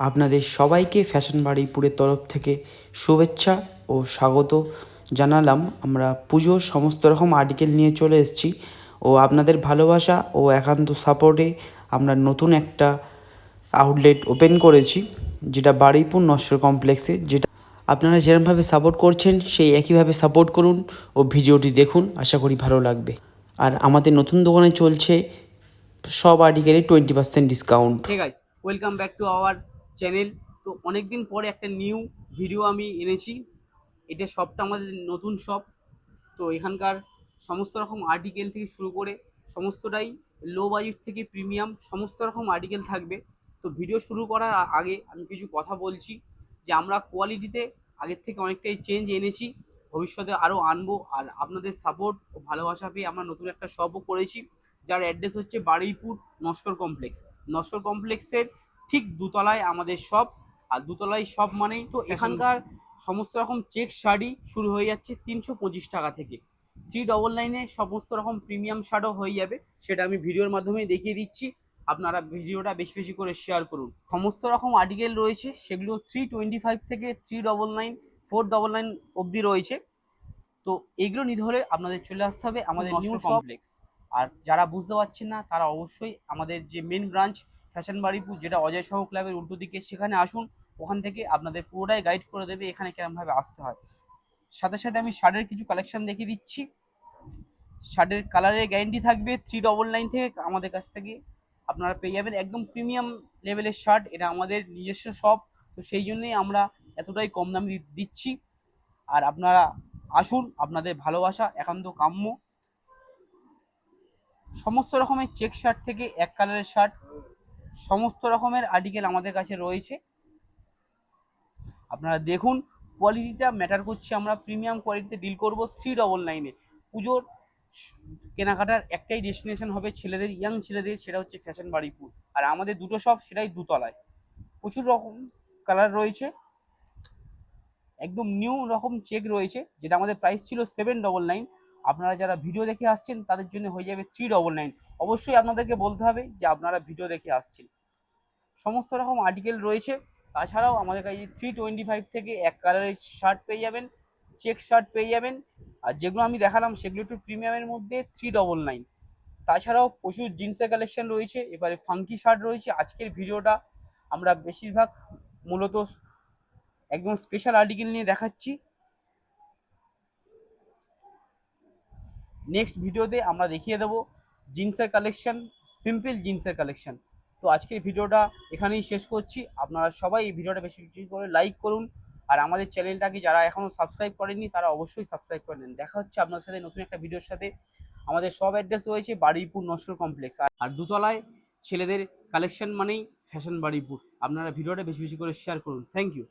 আপনাদের সবাইকে ফ্যাশন বাড়িপুরের তরফ থেকে শুভেচ্ছা ও স্বাগত জানালাম। আমরা পুজোর সমস্ত রকম আর্টিকেল নিয়ে চলে এসেছি ও আপনাদের ভালোবাসা ও একান্ত সাপোর্টে আমরা নতুন একটা আউটলেট ওপেন করেছি, যেটা বারুইপুর নশ্বর কমপ্লেক্সে যেটা আপনারা যেরকমভাবে সাপোর্ট করছেন, সেই একইভাবে সাপোর্ট করুন ও ভিডিওটি দেখুন, আশা করি ভালো লাগবে। আর আমাদের নতুন দোকানে চলছে সব আর্টিকেলে twenty percent discount hey guys welcome back to our channel তো অনেকদিন পরে একটা নিউ ভিডিও আমি এনেছি। এটা শপটা আমাদের নতুন শপ তো এখানকার সমস্ত রকম আর্টিকেল থেকে শুরু করে সমস্তটাই লো বাজেট থেকে প্রিমিয়াম সমস্ত রকম আর্টিকেল থাকবে। তো ভিডিও শুরু করার আগে আমি কিছু কথা বলছি যে আমরা কোয়ালিটিতে আগের থেকে অনেকটাই চেঞ্জ এনেছি। ভবিষ্যতে আরও আনব আর আপনাদের সাপোর্ট ও ভালোবাসা পেয়ে আমরা নতুন একটা শপও করেছি। যার অ্যাড্রেস হচ্ছে বারুইপুর নস্কর কমপ্লেক্স নস্কর কমপ্লেক্সের ঠিক দুতলায় আমাদের সব আর দুতলায় সব মানেই তো এখানকার সমস্ত রকম চেক শাড়ি শুরু হয়ে যাচ্ছে তিনশো পঁচিশ টাকা থেকে। থ্রি ডবল নাইনে সমস্ত রকম প্রিমিয়াম শার্টও হয়ে যাবে সেটা আমি ভিডিওর মাধ্যমে দেখিয়ে দিচ্ছি। আপনারা ভিডিওটা বেশি বেশি করে শেয়ার করুন। সমস্ত রকম আর্টিকেল রয়েছে সেগুলো থ্রি টোয়েন্টি ফাইভ থেকে three double nine four double nine অবধি রয়েছে। তো এগুলো নিতে হলে আপনাদের চলে আসতে হবে আমাদের নিউ কমপ্লেক্স আর যারা বুঝতে পারছেন না তারা অবশ্যই আমাদের যে মেন ব্রাঞ্চ ফ্যাশন বাড়িপুর, যেটা অজয় সহ ক্লাবের উল্টো দিকে, সেখানে আসুন। ওখান থেকে আপনাদের পুরোটাই গাইড করে দেবে, এখানে কেরমভাবে আসতে হয়। সাথে সাথে আমি শার্টের কিছু কালেকশন দেখিয়ে দিচ্ছি। শার্টের কালারের গ্যারেন্টি থাকবে থ্রি ডবল নাইন থেকে আমাদের কাছ থেকে। আপনারা পেয়ে যাবেন একদম প্রিমিয়াম লেভেলের শার্ট, এটা আমাদের নিজস্ব শপ তো সেই জন্যেই আমরা এতটাই কম দামে দিচ্ছি। আর আপনারা আসুন, আপনাদের ভালোবাসা, একান্ত কাম্য। সমস্ত রকমের চেক শার্ট থেকে এক কালারের শার্ট। সমস্ত রকমের আর্টিকেল আমাদের কাছে রয়েছে। আপনারা দেখুন কোয়ালিটিটা ম্যাটার করছে আমরা প্রিমিয়াম কোয়ালিটিতে ডিল করব থ্রি ডবল নাইনে পুজোর কেনাকাটার একটাই ডেস্টিনেশন হবে ছেলেদের ইয়াং ছেলেদের, সেটা হচ্ছে ফ্যাশন বাড়িপুর। আর আমাদের দুটো শপ সেটাই দুতলায়। প্রচুর রকম কালার রয়েছে। একদম নিউ রকম চেক রয়েছে, যেটা আমাদের প্রাইস ছিল সেভেন ডবল নাইন আপনারা যারা ভিডিও দেখে আসছেন, তাদের জন্য হয়ে যাবে থ্রি ডবল নাইন অবশ্যই আপনাদেরকে বলতে হবে যে আপনারা ভিডিও দেখে আসছেন। সমস্ত রকম আর্টিকেল রয়েছে। তাছাড়াও আমাদের কাছে থ্রি টোয়েন্টি ফাইভ থেকে এক কালারের শার্ট পেয়ে যাবেন চেক শার্ট পেয়ে যাবেন। আর যেগুলো আমি দেখালাম, সেগুলো একটু প্রিমিয়ামের মধ্যে থ্রি ডবল নাইন তাছাড়াও প্রচুর জিন্সের কালেকশন রয়েছে, এবারে ফাঙ্কি শার্ট রয়েছে। আজকের ভিডিওটা আমরা বেশিরভাগ মূলত একদম স্পেশাল আর্টিকেল নিয়ে দেখাচ্ছি। নেক্সট ভিডিওতে আমরা দেখিয়ে দেবো জিন্সের কালেকশন সিম্পল জিন্সের কালেকশন তো আজকের ভিডিওটা এখানেই শেষ করছি। আপনারা সবাই এই ভিডিওটা বেশি বেশি করে লাইক করুন। আর আমাদের চ্যানেলটাকে যারা এখনও সাবস্ক্রাইব করেননি, তারা অবশ্যই সাবস্ক্রাইব করে নেন। দেখা হচ্ছে আপনার সাথে নতুন একটা ভিডিওর সাথে। আমাদের সব অ্যাড্রেস রয়েছে বারুইপুর নশ্বর কমপ্লেক্স আর দুতলায় ছেলেদের কালেকশন মানেই ফ্যাশন বারুইপুর আপনারা ভিডিওটা বেশি বেশি করে শেয়ার করুন। Thank you